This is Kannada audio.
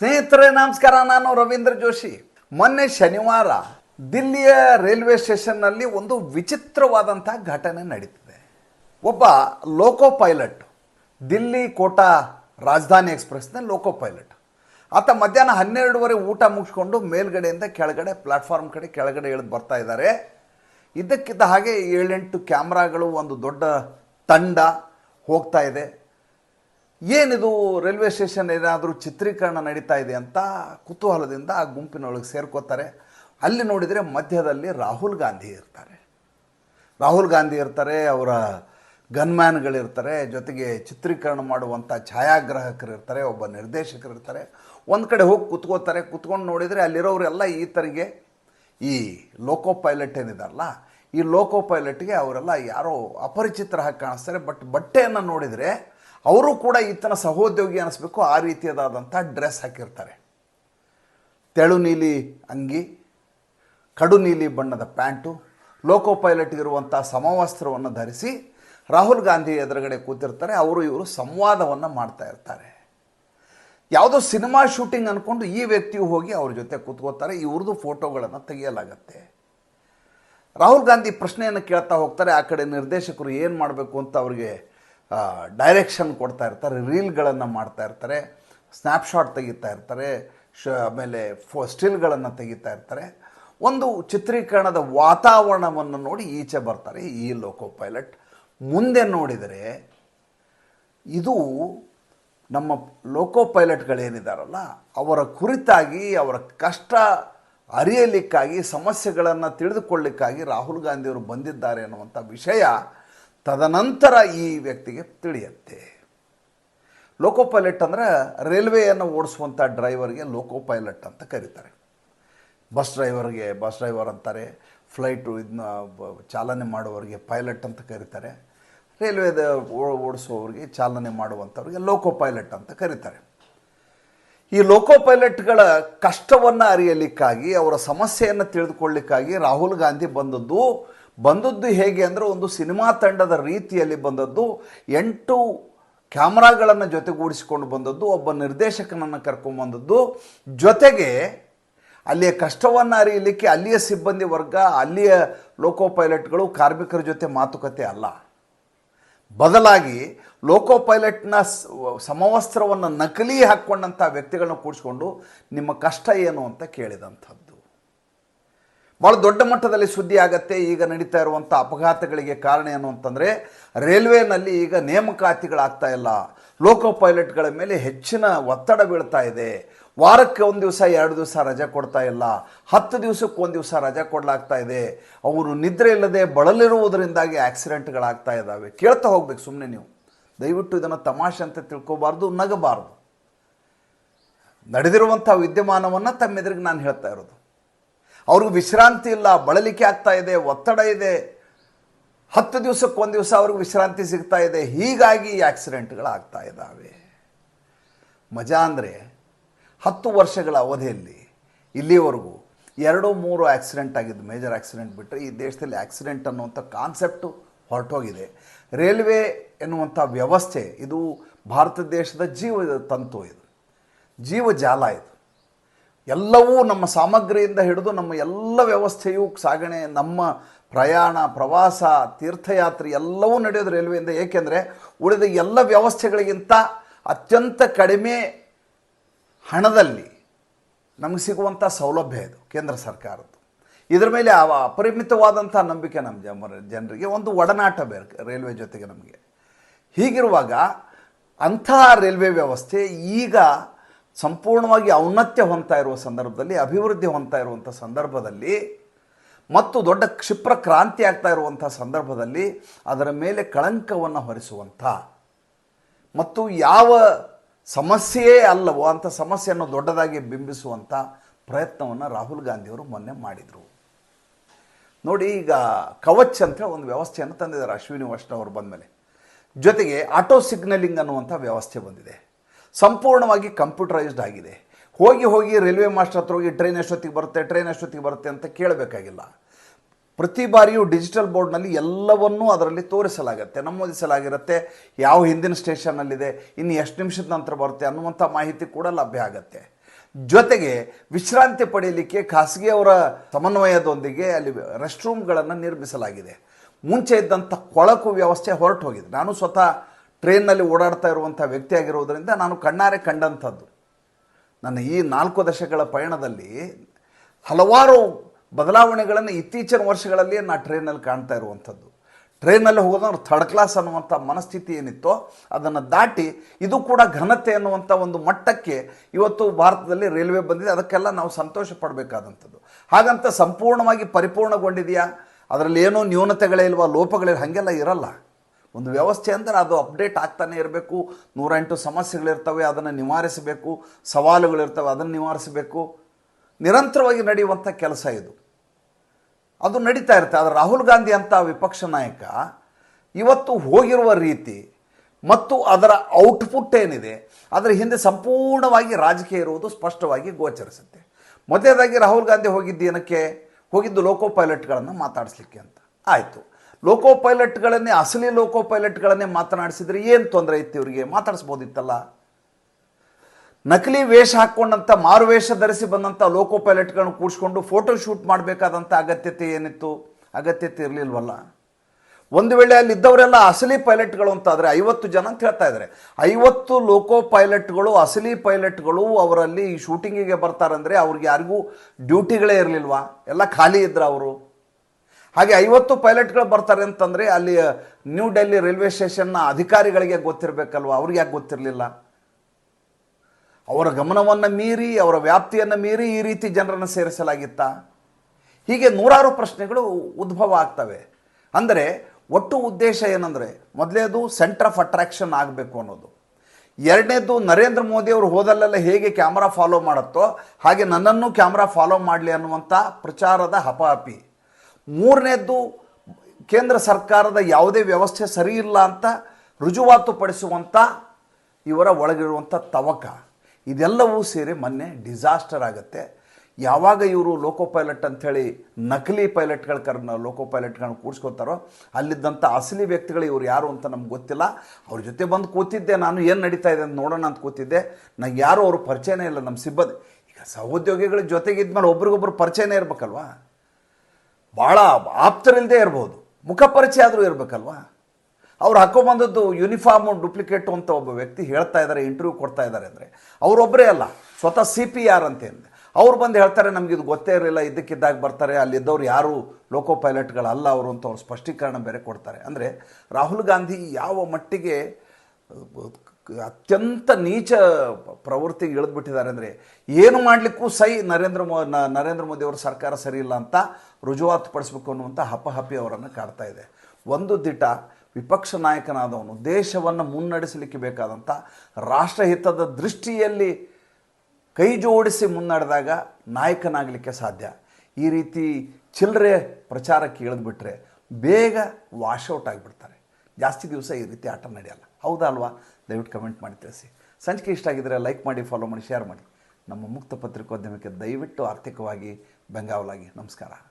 ಸ್ನೇಹಿತರೆ, ನಮಸ್ಕಾರ. ನಾನು ರವೀಂದ್ರ ಜೋಶಿ. ಮೊನ್ನೆ ಶನಿವಾರ ದಿಲ್ಲಿಯ ರೈಲ್ವೆ ಸ್ಟೇಷನ್ನಲ್ಲಿ ಒಂದು ವಿಚಿತ್ರವಾದಂಥ ಘಟನೆ ನಡೀತಿದೆ. ಒಬ್ಬ ಲೋಕೋ ಪೈಲಟ್, ದಿಲ್ಲಿ ಕೋಟಾ ರಾಜಧಾನಿ ಎಕ್ಸ್ಪ್ರೆಸ್ನ ಲೋಕೋ ಪೈಲಟ್. ಆತ ಮಧ್ಯಾಹ್ನ ಹನ್ನೆರಡುವರೆ ಊಟ ಮುಗಿಸ್ಕೊಂಡು ಮೇಲ್ಗಡೆಯಿಂದ ಕೆಳಗಡೆ, ಪ್ಲಾಟ್ಫಾರ್ಮ್ ಕಡೆ ಕೆಳಗಡೆ ಇಳಿದು ಬರ್ತಾ ಇದ್ದಾರೆ. ಇದಕ್ಕಿದ್ದ ಹಾಗೆ ಏಳೆಂಟು ಕ್ಯಾಮ್ರಾಗಳು, ಒಂದು ದೊಡ್ಡ ತಂಡ ಹೋಗ್ತಾ ಇದೆ. ಏನಿದು ರೈಲ್ವೆ ಸ್ಟೇಷನ್ ಏನಾದರೂ ಚಿತ್ರೀಕರಣ ನಡೀತಾ ಇದೆ ಅಂತ ಕುತೂಹಲದಿಂದ ಆ ಗುಂಪಿನೊಳಗೆ ಸೇರ್ಕೋತಾರೆ. ಅಲ್ಲಿ ನೋಡಿದರೆ ಮಧ್ಯದಲ್ಲಿ ರಾಹುಲ್ ಗಾಂಧಿ ಇರ್ತಾರೆ. ರಾಹುಲ್ ಗಾಂಧಿ ಇರ್ತಾರೆ, ಅವರ ಗನ್ಮ್ಯಾನ್ಗಳಿರ್ತಾರೆ ಜೊತೆಗೆ ಚಿತ್ರೀಕರಣ ಮಾಡುವಂಥ ಛಾಯಾಗ್ರಾಹಕರು ಇರ್ತಾರೆ, ಒಬ್ಬ ನಿರ್ದೇಶಕರು ಇರ್ತಾರೆ. ಒಂದು ಕಡೆ ಹೋಗಿ ಕುತ್ಕೋತಾರೆ, ಕುತ್ಕೊಂಡು ನೋಡಿದರೆ ಅಲ್ಲಿರೋರೆಲ್ಲ ಈತರಿಗೆ ಈ ಲೋಕೋ ಪೈಲಟ್ ಏನಿದಾರಲ್ಲ, ಈ ಲೋಕೋ ಪೈಲಟ್ಗೆ ಅವರೆಲ್ಲ ಯಾರೋ ಅಪರಿಚಿತರ ಹಾಗೆ ಕಾಣಿಸ್ತಾರೆ. ಬಟ್ ಬಟ್ಟೆಯನ್ನು ನೋಡಿದರೆ ಅವರು ಕೂಡ ಈತನ ಸಹೋದ್ಯೋಗಿ ಅನ್ನಿಸ್ಬೇಕು ಆ ರೀತಿಯದಾದಂಥ ಡ್ರೆಸ್ ಹಾಕಿರ್ತಾರೆ. ತೆಳು ನೀಲಿ ಅಂಗಿ, ಕಡು ನೀಲಿ ಬಣ್ಣದ ಪ್ಯಾಂಟು ಲೋಕೋ ಪೈಲಟ್ ಇರುವಂಥ ಸಮವಸ್ತ್ರವನ್ನು ಧರಿಸಿ ರಾಹುಲ್ ಗಾಂಧಿ ಎದುರುಗಡೆ ಕೂತಿರ್ತಾರೆ. ಅವರು ಇವರು ಸಂವಾದವನ್ನು ಮಾಡ್ತಾ ಇರ್ತಾರೆ. ಯಾವುದೋ ಸಿನಿಮಾ ಶೂಟಿಂಗ್ ಅಂದ್ಕೊಂಡು ಈ ವ್ಯಕ್ತಿಯು ಹೋಗಿ ಅವ್ರ ಜೊತೆ ಕೂತ್ಕೋತಾರೆ. ಇವ್ರದ್ದು ಫೋಟೋಗಳನ್ನು ತೆಗೆಯಲಾಗತ್ತೆ. ರಾಹುಲ್ ಗಾಂಧಿ ಪ್ರಶ್ನೆಯನ್ನು ಕೇಳ್ತಾ ಹೋಗ್ತಾರೆ. ಆ ಕಡೆ ನಿರ್ದೇಶಕರು ಏನು ಮಾಡಬೇಕು ಅಂತ ಅವ್ರಿಗೆ ಡೈರೆಕ್ಷನ್ ಕೊಡ್ತಾ ಇರ್ತಾರೆ ರೀಲ್ಗಳನ್ನು ಮಾಡ್ತಾ ಇರ್ತಾರೆ ಸ್ನ್ಯಾಪ್ಶಾಟ್ ತೆಗಿತಾ ಇರ್ತಾರೆ, ಶ, ಆಮೇಲೆ ಫೋ ಸ್ಟಿಲ್ಗಳನ್ನು ತೆಗಿತಾ ಇರ್ತಾರೆ. ಒಂದು ಚಿತ್ರೀಕರಣದ ವಾತಾವರಣವನ್ನು ನೋಡಿ ಈಚೆ ಬರ್ತಾರೆ ಈ ಲೋಕೋ ಪೈಲಟ್ ಮುಂದೆ ನೋಡಿದರೆ ಇದು ನಮ್ಮ ಲೋಕೋ ಪೈಲಟ್ಗಳೇನಿದ್ದಾರಲ್ಲ ಅವರ ಕುರಿತಾಗಿ, ಅವರ ಕಷ್ಟ ಅರಿಯಲಿಕ್ಕಾಗಿ, ಸಮಸ್ಯೆಗಳನ್ನು ತಿಳಿದುಕೊಳ್ಳಿಕ್ಕಾಗಿ ರಾಹುಲ್ ಗಾಂಧಿಯವರು ಬಂದಿದ್ದಾರೆ ಅನ್ನುವಂಥ ವಿಷಯ ತದನಂತರ ಈ ವ್ಯಕ್ತಿಗೆ ತಿಳಿಯುತ್ತೆ. ಲೋಕೋ ಪೈಲಟ್ ಅಂದರೆ ರೈಲ್ವೆಯನ್ನು ಓಡಿಸುವಂಥ ಡ್ರೈವರ್ಗೆ ಲೋಕೋ ಪೈಲಟ್ ಅಂತ ಕರೀತಾರೆ. ಬಸ್ ಡ್ರೈವರ್ಗೆ, ಬಸ್ ಡ್ರೈವರ್ ಅಂತಾರೆ, ಫ್ಲೈಟು ಇದನ್ನ ಚಾಲನೆ ಮಾಡುವವರಿಗೆ ಪೈಲಟ್ ಅಂತ ಕರೀತಾರೆ. ರೈಲ್ವೆದ ಓಡಿಸುವವರಿಗೆ ಚಾಲನೆ ಮಾಡುವಂಥವ್ರಿಗೆ ಲೋಕೋ ಪೈಲಟ್ ಅಂತ ಕರೀತಾರೆ. ಈ ಲೋಕೋ ಪೈಲಟ್ಗಳ ಕಷ್ಟವನ್ನು ಅರಿಯಲಿಕ್ಕಾಗಿ, ಅವರ ಸಮಸ್ಯೆಯನ್ನು ತಿಳಿದುಕೊಳ್ಳಿಕ್ಕಾಗಿ ರಾಹುಲ್ ಗಾಂಧಿ ಬಂದದ್ದು ಬಂದದ್ದು ಹೇಗೆ ಅಂದರೆ ಒಂದು ಸಿನಿಮಾ ತಂಡದ ರೀತಿಯಲ್ಲಿ ಬಂದದ್ದು, ಎಂಟು ಕ್ಯಾಮ್ರಾಗಳನ್ನು ಜೊತೆಗೂಡಿಸಿಕೊಂಡು ಬಂದದ್ದು, ಒಬ್ಬ ನಿರ್ದೇಶಕನನ್ನು ಕರ್ಕೊಂಡ್ಬಂದದ್ದು ಜೊತೆಗೆ ಅಲ್ಲಿಯ ಕಷ್ಟವನ್ನು ಅರಿಯಲಿಕ್ಕೆ ಅಲ್ಲಿಯ ಸಿಬ್ಬಂದಿ ವರ್ಗ, ಅಲ್ಲಿಯ ಲೋಕೋ ಪೈಲಟ್ಗಳು ಕಾರ್ಮಿಕರ ಜೊತೆ ಮಾತುಕತೆ ಅಲ್ಲ. ಬದಲಾಗಿ ಲೋಕೋ ಪೈಲಟ್ನ ಸಮವಸ್ತ್ರವನ್ನು ನಕಲಿ ಹಾಕ್ಕೊಂಡಂಥ ವ್ಯಕ್ತಿಗಳನ್ನ ಕೂಡಿಸ್ಕೊಂಡು ನಿಮ್ಮ ಕಷ್ಟ ಏನು ಅಂತ ಕೇಳಿದಂಥದ್ದು. ಭಾಳ ದೊಡ್ಡ ಮಟ್ಟದಲ್ಲಿ ಸುದ್ದಿ ಆಗತ್ತೆ ಈಗ ನಡೀತಾ ಇರುವಂಥ ಅಪಘಾತಗಳಿಗೆ ಕಾರಣ ಏನು ಅಂತಂದರೆ, ರೈಲ್ವೆನಲ್ಲಿ ಈಗ ನೇಮಕಾತಿಗಳಾಗ್ತಾ ಇಲ್ಲ. ಲೋಕೋ ಪೈಲಟ್ಗಳ ಮೇಲೆ ಹೆಚ್ಚಿನ ಒತ್ತಡ ಬೀಳ್ತಾ ಇದೆ. ವಾರಕ್ಕೆ ಒಂದು ದಿವಸ, ಎರಡು ದಿವಸ ರಜೆ ಕೊಡ್ತಾ ಇಲ್ಲ. ಹತ್ತು ದಿವಸಕ್ಕೆ ಒಂದು ದಿವಸ ರಜೆ ಕೊಡಲಾಗ್ತಾ ಇದೆ. ಅವರು ನಿದ್ರೆ ಇಲ್ಲದೆ ಬಳಲಿರುವುದರಿಂದಾಗಿ ಆಕ್ಸಿಡೆಂಟ್ಗಳಾಗ್ತಾ ಇದ್ದಾವೆ. ಕೇಳ್ತಾ ಹೋಗ್ಬೇಕು ಸುಮ್ಮನೆ ನೀವು. ದಯವಿಟ್ಟು ಇದನ್ನು ತಮಾಷೆ ಅಂತ ತಿಳ್ಕೋಬಾರ್ದು, ನಗಬಾರ್ದು. ನಡೆದಿರುವಂಥ ವಿದ್ಯಮಾನವನ್ನು ತಮ್ಮೆದುರಿಗೆ ನಾನು ಹೇಳ್ತಾ ಇರೋದು. ಅವ್ರಿಗೆ ವಿಶ್ರಾಂತಿ ಇಲ್ಲ, ಬಳಲಿಕೆ ಆಗ್ತಾ ಇದೆ, ಒತ್ತಡ ಇದೆ. ಹತ್ತು ದಿವಸಕ್ಕೆ ಒಂದು ದಿವಸ ಅವ್ರಿಗೆ ವಿಶ್ರಾಂತಿ ಸಿಗ್ತಾ ಇದೆ. ಹೀಗಾಗಿ ಆಕ್ಸಿಡೆಂಟ್ಗಳಾಗ್ತಾ ಇದ್ದಾವೆ. ಮಜಾ ಅಂದರೆ ಹತ್ತು ವರ್ಷಗಳ ಅವಧಿಯಲ್ಲಿ ಇಲ್ಲಿವರೆಗೂ ಎರಡು, ಮೂರು ಆಕ್ಸಿಡೆಂಟ್ ಆಗಿದ್ದು, ಮೇಜರ್ ಆಕ್ಸಿಡೆಂಟ್ ಬಿಟ್ಟರೆ ಈ ದೇಶದಲ್ಲಿ ಆಕ್ಸಿಡೆಂಟ್ ಅನ್ನುವಂಥ ಕಾನ್ಸೆಪ್ಟು ಹೊರಟೋಗಿದೆ. ರೈಲ್ವೆ ಎನ್ನುವಂಥ ವ್ಯವಸ್ಥೆ, ಇದು ಭಾರತ ದೇಶದ ಜೀವ ತಂತು ಇದು. ಜೀವಜಾಲ ಇದು. ಎಲ್ಲವೂ ನಮ್ಮ ಸಾಮಗ್ರಿಯಿಂದ ಹಿಡಿದು ನಮ್ಮ ಎಲ್ಲ ವ್ಯವಸ್ಥೆಯು ಸಾಗಣೆ, ನಮ್ಮ ಪ್ರಯಾಣ, ಪ್ರವಾಸ, ತೀರ್ಥಯಾತ್ರೆ ಎಲ್ಲವೂ ನಡೆಯೋದು ರೈಲ್ವೆಯಿಂದ. ಏಕೆಂದರೆ ಉಳಿದ ಎಲ್ಲ ವ್ಯವಸ್ಥೆಗಳಿಗಿಂತ ಅತ್ಯಂತ ಕಡಿಮೆ ಹಣದಲ್ಲಿ ನಮಗೆ ಸಿಗುವಂಥ ಸೌಲಭ್ಯ ಇದು, ಕೇಂದ್ರ ಸರ್ಕಾರದ್ದು. ಇದರ ಮೇಲೆ ಆ ಅಪರಿಮಿತವಾದಂಥ ನಂಬಿಕೆ ನಮ್ಮ ಜನ ಜನರಿಗೆ. ಒಂದು ಒಡನಾಟ ಬೇಕು ರೈಲ್ವೆ ಜೊತೆಗೆ ನಮಗೆ. ಹೀಗಿರುವಾಗ ಅಂಥ ರೈಲ್ವೆ ವ್ಯವಸ್ಥೆ ಈಗ ಸಂಪೂರ್ಣವಾಗಿ ಔನ್ನತ್ಯ ಹೊಂದ್ತಾ ಇರುವ ಸಂದರ್ಭದಲ್ಲಿ, ಅಭಿವೃದ್ಧಿ ಹೊಂತಾ ಇರುವಂಥ ಸಂದರ್ಭದಲ್ಲಿ ಮತ್ತು ದೊಡ್ಡ ಕ್ಷಿಪ್ರ ಕ್ರಾಂತಿ ಆಗ್ತಾ ಇರುವಂಥ ಸಂದರ್ಭದಲ್ಲಿ ಅದರ ಮೇಲೆ ಕಳಂಕವನ್ನು ಹೊರಿಸುವಂಥ ಮತ್ತು ಯಾವ ಸಮಸ್ಯೆಯೇ ಅಲ್ಲವೋ ಅಂಥ ಸಮಸ್ಯೆಯನ್ನು ದೊಡ್ಡದಾಗಿ ಬಿಂಬಿಸುವಂಥ ಪ್ರಯತ್ನವನ್ನು ರಾಹುಲ್ ಗಾಂಧಿಯವರು ಮೊನ್ನೆ ಮಾಡಿದರು. ನೋಡಿ, ಈಗ ಕವಚ್ ಅಂತ ಒಂದು ವ್ಯವಸ್ಥೆಯನ್ನು ತಂದಿದ್ದಾರೆ ಅಶ್ವಿನಿ ವೈಷ್ಣವ್ ಅವರು ಬಂದಮೇಲೆ. ಜೊತೆಗೆ ಆಟೋ ಸಿಗ್ನಲಿಂಗ್ ಅನ್ನುವಂಥ ವ್ಯವಸ್ಥೆ ಬಂದಿದೆ. ಸಂಪೂರ್ಣವಾಗಿ ಕಂಪ್ಯೂಟರೈಸ್ಡ್ ಆಗಿದೆ. ಹೋಗಿ ಹೋಗಿ ರೈಲ್ವೆ ಮಾಸ್ಟರ್ ಹತ್ರ ಹೋಗಿ ಟ್ರೈನ್ ಎಷ್ಟೊತ್ತಿಗೆ ಬರುತ್ತೆ, ಟ್ರೈನ್ ಎಷ್ಟೊತ್ತಿಗೆ ಬರುತ್ತೆ ಅಂತ ಕೇಳಬೇಕಾಗಿಲ್ಲ. ಪ್ರತಿ ಬಾರಿಯೂ ಡಿಜಿಟಲ್ ಬೋರ್ಡ್ನಲ್ಲಿ ಎಲ್ಲವನ್ನೂ ಅದರಲ್ಲಿ ತೋರಿಸಲಾಗುತ್ತೆ. ನಮೂದಿಸಲಾಗಿರುತ್ತೆ, ಯಾವ ಹಿಂದಿನ ಸ್ಟೇಷನ್ನಲ್ಲಿದೆ, ಇನ್ನು ಎಷ್ಟು ನಿಮಿಷದ ನಂತರ ಬರುತ್ತೆ ಅನ್ನುವಂಥ ಮಾಹಿತಿ ಕೂಡ ಲಭ್ಯ ಆಗುತ್ತೆ. ಜೊತೆಗೆ ವಿಶ್ರಾಂತಿ ಪಡೆಯಲಿಕ್ಕೆ ಖಾಸಗಿಯವರ ಸಮನ್ವಯದೊಂದಿಗೆ ಅಲ್ಲಿ ರೆಸ್ಟ್ ರೂಮ್ಗಳನ್ನು ನಿರ್ಮಿಸಲಾಗಿದೆ. ಮುಂಚೆ ಇದ್ದಂಥ ಕೊಳಕು ವ್ಯವಸ್ಥೆ ಹೊರಟು ಹೋಗಿದೆ ನಾನು ಸ್ವತಃ ಟ್ರೈನ್ನಲ್ಲಿ ಓಡಾಡ್ತಾ ಇರುವಂಥ ವ್ಯಕ್ತಿ ಆಗಿರುವುದರಿಂದ ನಾನು ಕಣ್ಣಾರೆ ಕಂಡಂಥದ್ದು. ನನ್ನ ಈ ನಾಲ್ಕು ದಶಕಗಳ ಪಯಣದಲ್ಲಿ ಹಲವಾರು ಬದಲಾವಣೆಗಳನ್ನು ಇತ್ತೀಚಿನ ವರ್ಷಗಳಲ್ಲಿ ನಾನು ಟ್ರೈನಲ್ಲಿ ಕಾಣ್ತಾ ಇರುವಂಥದ್ದು. ಟ್ರೈನಲ್ಲಿ ಹೋಗೋದಂದ್ರೆ ಥರ್ಡ್ ಕ್ಲಾಸ್ ಅನ್ನುವಂಥ ಮನಸ್ಥಿತಿ ಏನಿತ್ತೋ ಅದನ್ನು ದಾಟಿ ಇದು ಕೂಡ ಘನತೆ ಅನ್ನುವಂಥ ಒಂದು ಮಟ್ಟಕ್ಕೆ ಇವತ್ತು ಭಾರತದಲ್ಲಿ ರೈಲ್ವೆ ಬಂದಿದೆ. ಅದಕ್ಕೆಲ್ಲ ನಾವು ಸಂತೋಷ ಪಡಬೇಕಾದಂಥದ್ದು. ಹಾಗಂತ ಸಂಪೂರ್ಣವಾಗಿ ಪರಿಪೂರ್ಣಗೊಂಡಿದೆಯಾ? ಅದರಲ್ಲಿ ಏನೋ ನ್ಯೂನತೆಗಳೇ ಇಲ್ವಾ? ಲೋಪಗಳಿಲ್ಲ ಹಾಗೆಲ್ಲ ಇರಲ್ಲ. ಒಂದು ವ್ಯವಸ್ಥೆ ಅಂದರೆ ಅದು ಅಪ್ಡೇಟ್ ಆಗ್ತಾನೆ ಇರಬೇಕು. ನೂರೆಂಟು ಸಮಸ್ಯೆಗಳಿರ್ತವೆ, ಅದನ್ನು ನಿವಾರಿಸಬೇಕು. ಸವಾಲುಗಳಿರ್ತವೆ ಅದನ್ನು ನಿವಾರಿಸಬೇಕು. ನಿರಂತರವಾಗಿ ನಡೆಯುವಂಥ ಕೆಲಸ ಇದು. ಅದು ನಡೀತಾ ಇರುತ್ತೆ. ಆದರೆ ರಾಹುಲ್ ಗಾಂಧಿ ಅಂತ ವಿಪಕ್ಷ ನಾಯಕ ಇವತ್ತು ಹೋಗಿರುವ ರೀತಿ ಮತ್ತು ಅದರ ಔಟ್ಪುಟ್ ಏನಿದೆ, ಅದರ ಹಿಂದೆ ಸಂಪೂರ್ಣವಾಗಿ ರಾಜಕೀಯ ಇರುವುದು ಸ್ಪಷ್ಟವಾಗಿ ಗೋಚರಿಸುತ್ತೆ. ಮೊದಲನೇದಾಗಿ ರಾಹುಲ್ ಗಾಂಧಿ ಹೋಗಿದ್ದು ಏನಕ್ಕೆ? ಹೋಗಿದ್ದು ಲೋಕೋ ಪೈಲಟ್ಗಳನ್ನು ಮಾತಾಡಿಸ್ಲಿಕ್ಕೆ ಅಂತ. ಆಯಿತು. ಲೋಕೋ ಪೈಲಟ್ಗಳನ್ನೇ ಅಸಲಿ ಲೋಕೋ ಪೈಲಟ್ಗಳನ್ನೇ ಮಾತನಾಡಿಸಿದ್ರೆ ಏನು ತೊಂದರೆ ಇತ್ತು ಇವರಿಗೆ? ಮಾತಾಡಿಸ್ಬೋದಿತ್ತಲ್ಲ. ನಕಲಿ ವೇಷ ಹಾಕ್ಕೊಂಡಂಥ ಮಾರು ವೇಷ ಧರಿಸಿ ಬಂದಂಥ ಲೋಕೋ ಪೈಲಟ್ಗಳನ್ನು ಕೂಡಿಸ್ಕೊಂಡು ಫೋಟೋ ಶೂಟ್ ಮಾಡಬೇಕಾದಂಥ ಅಗತ್ಯತೆ ಏನಿತ್ತು? ಅಗತ್ಯತೆ ಇರಲಿಲ್ವಲ್ಲ. ಒಂದು ವೇಳೆ ಅಲ್ಲಿ ಇದ್ದವರೆಲ್ಲ ಅಸಲಿ ಪೈಲಟ್ಗಳು ಅಂತಾದರೆ ಐವತ್ತು ಜನ ಅಂತ ಹೇಳ್ತಾ ಇದ್ದಾರೆ. ಐವತ್ತು ಲೋಕೋ ಪೈಲಟ್ಗಳು ಅಸಲಿ ಪೈಲಟ್ಗಳು ಅವರಲ್ಲಿ ಈ ಶೂಟಿಂಗಿಗೆ ಬರ್ತಾರಂದರೆ ಅವ್ರಿಗೆ ಯಾರಿಗೂ ಡ್ಯೂಟಿಗಳೇ ಇರಲಿಲ್ವಾ? ಎಲ್ಲ ಖಾಲಿ ಇದ್ರು ಅವರು? ಹಾಗೆ ಐವತ್ತು ಪೈಲಟ್ಗಳು ಬರ್ತಾರೆ ಅಂತಂದರೆ ಅಲ್ಲಿ ನ್ಯೂ ಡೆಲ್ಲಿ ರೈಲ್ವೆ ಸ್ಟೇಷನ್ನ ಅಧಿಕಾರಿಗಳಿಗೆ ಗೊತ್ತಿರಬೇಕಲ್ವ? ಅವ್ರಿಗೆ ಯಾಕೆ ಗೊತ್ತಿರಲಿಲ್ಲ? ಅವರ ಗಮನವನ್ನು ಮೀರಿ, ಅವರ ವ್ಯಾಪ್ತಿಯನ್ನು ಮೀರಿ ಈ ರೀತಿ ಜನರನ್ನು ಸೇರಿಸಲಾಗಿತ್ತಾ? ಹೀಗೆ ನೂರಾರು ಪ್ರಶ್ನೆಗಳು ಉದ್ಭವ ಆಗ್ತವೆ. ಅಂದರೆ ಒಟ್ಟು ಉದ್ದೇಶ ಏನಂದರೆ, ಮೊದಲೇದು ಸೆಂಟರ್ ಆಫ್ ಅಟ್ರಾಕ್ಷನ್ ಆಗಬೇಕು ಅನ್ನೋದು. ಎರಡನೇದು, ನರೇಂದ್ರ ಮೋದಿ ಅವರು ಹೋದಲ್ಲೆಲ್ಲ ಹೇಗೆ ಕ್ಯಾಮ್ರಾ ಫಾಲೋ ಮಾಡುತ್ತೋ, ಹಾಗೆ ನನ್ನನ್ನು ಕ್ಯಾಮ್ರಾ ಫಾಲೋ ಮಾಡಲಿ ಅನ್ನುವಂಥ ಪ್ರಚಾರದ ಹಪಾಹಪಿ. ಮೂರನೇದ್ದು, ಕೇಂದ್ರ ಸರ್ಕಾರದ ಯಾವುದೇ ವ್ಯವಸ್ಥೆ ಸರಿ ಇಲ್ಲ ಅಂತ ರುಜುವಾತು ಪಡಿಸುವಂಥ ಇವರ ಒಳಗಿರುವಂಥ ತವಕ. ಇದೆಲ್ಲವೂ ಸೇರಿ ಮೊನ್ನೆ ಡಿಸಾಸ್ಟರ್ ಆಗುತ್ತೆ. ಯಾವಾಗ ಇವರು ಲೋಕೋ ಪೈಲಟ್ ಅಂಥೇಳಿ ನಕಲಿ ಪೈಲಟ್ಗಳ ಕರ್ನ ಲೋಕೋ ಪೈಲಟ್ಗಳನ್ನ ಕೂಡಿಸ್ಕೊತಾರೋ ಅಲ್ಲಿದ್ದಂಥ ಅಸಲಿ ವ್ಯಕ್ತಿಗಳು ಇವರು ಯಾರು ಅಂತ ನಮ್ಗೆ ಗೊತ್ತಿಲ್ಲ. ಅವ್ರ ಜೊತೆ ಬಂದು ಕೂತಿದ್ದೆ, ನಾನು ಏನು ನಡೀತಾ ಇದೆ ಅಂತ ನೋಡೋಣ ಅಂತ ಕೂತಿದ್ದೆ. ನಂಗೆ ಯಾರೂ ಅವ್ರ ಪರಿಚಯನೇ ಇಲ್ಲ ನಮ್ಮ ಸಿಬ್ಬಂದಿ. ಈಗ ಸಹೋದ್ಯೋಗಿಗಳ ಜೊತೆಗಿದ್ಮೇಲೆ ಒಬ್ರಿಗೊಬ್ರು ಪರಿಚಯನೇ ಇರಬೇಕಲ್ವಾ? ಭಾಳ ಆಪ್ತರಿಲ್ಲದೆ ಇರ್ಬೋದು. ಮುಖ ಪರಿಚಯ ಆದರೂ ಇರಬೇಕಲ್ವಾ? ಅವ್ರು ಹಾಕೊಂಬಂದದ್ದು ಯೂನಿಫಾರ್ಮ್ ಡುಪ್ಲಿಕೇಟು ಅಂತ ಒಬ್ಬ ವ್ಯಕ್ತಿ ಹೇಳ್ತಾ ಇದ್ದಾರೆ ಇಂಟರ್ವ್ಯೂ ಕೊಡ್ತಾ ಇದ್ದಾರೆ ಅಂದರೆ. ಅವರೊಬ್ಬರೇ ಅಲ್ಲ, ಸ್ವತಃ ಸಿ ಪಿ ಆರ್ ಅಂತ ಅವ್ರು ಬಂದು ಹೇಳ್ತಾರೆ, ನಮ್ಗೆ ಇದು ಗೊತ್ತೇ ಇರಲಿಲ್ಲ, ಇದ್ದಕ್ಕಿದ್ದಾಗ ಬರ್ತಾರೆ, ಅಲ್ಲಿದ್ದವ್ರು ಯಾರು ಲೋಕೋ ಪೈಲಟ್ಗಳಲ್ಲ ಅವರು ಅಂತ ಅವ್ರು ಸ್ಪಷ್ಟೀಕರಣ ಬೇರೆ ಕೊಡ್ತಾರೆ. ಅಂದರೆ ರಾಹುಲ್ ಗಾಂಧಿ ಯಾವ ಮಟ್ಟಿಗೆ ಅತ್ಯಂತ ನೀಚ ಪ್ರವೃತ್ತಿಗೆ ಇಳಿದ್ಬಿಟ್ಟಿದ್ದಾರೆ ಅಂದರೆ ಏನು ಮಾಡಲಿಕ್ಕೂ ಸೈ ನರೇಂದ್ರ ಮೋ ನರೇಂದ್ರ ಮೋದಿ ಅವರ ಸರ್ಕಾರ ಸರಿ ಇಲ್ಲ ಅಂತ ರುಜುವಾತು ಪಡಿಸ್ಬೇಕು ಅನ್ನುವಂಥ ಹಪಹಪಿ ಅವರನ್ನು ಕಾಡ್ತಾ ಇದೆ. ಒಂದು ದಿಟ ವಿಪಕ್ಷ ನಾಯಕನಾದವನು ದೇಶವನ್ನು ಮುನ್ನಡೆಸಲಿಕ್ಕೆ ಬೇಕಾದಂಥ ರಾಷ್ಟ್ರಹಿತದ ದೃಷ್ಟಿಯಲ್ಲಿ ಕೈ ಜೋಡಿಸಿ ಮುನ್ನಡೆದಾಗ ನಾಯಕನಾಗಲಿಕ್ಕೆ ಸಾಧ್ಯ. ಈ ರೀತಿ ಚಿಲ್ಲರೆ ಪ್ರಚಾರಕ್ಕೆ ಇಳಿದ್ಬಿಟ್ರೆ ಬೇಗ ವಾಶೌಟ್ ಆಗಿಬಿಡ್ತಾರೆ. ಜಾಸ್ತಿ ದಿವಸ ಈ ರೀತಿ ಆಟ ನಡೆಯಲ್ಲ. ಹೌದಾ ಅಲ್ವಾ? ದಯವಿಟ್ಟು ಕಮೆಂಟ್ ಮಾಡಿ ತಿಳಿಸಿ. ಸಂಚಿಕೆ ಇಷ್ಟ ಆಗಿದ್ದರೆ ಲೈಕ್ ಮಾಡಿ ಫಾಲೋ ಮಾಡಿ ಶೇರ್ ಮಾಡಿ. ನಮ್ಮ ಮುಕ್ತ ಪತ್ರಿಕೋದ್ಯಮಕ್ಕೆ ದಯವಿಟ್ಟು ಆರ್ಥಿಕವಾಗಿ ಬೆಂಗಾವಲಾಗಿ. ನಮಸ್ಕಾರ.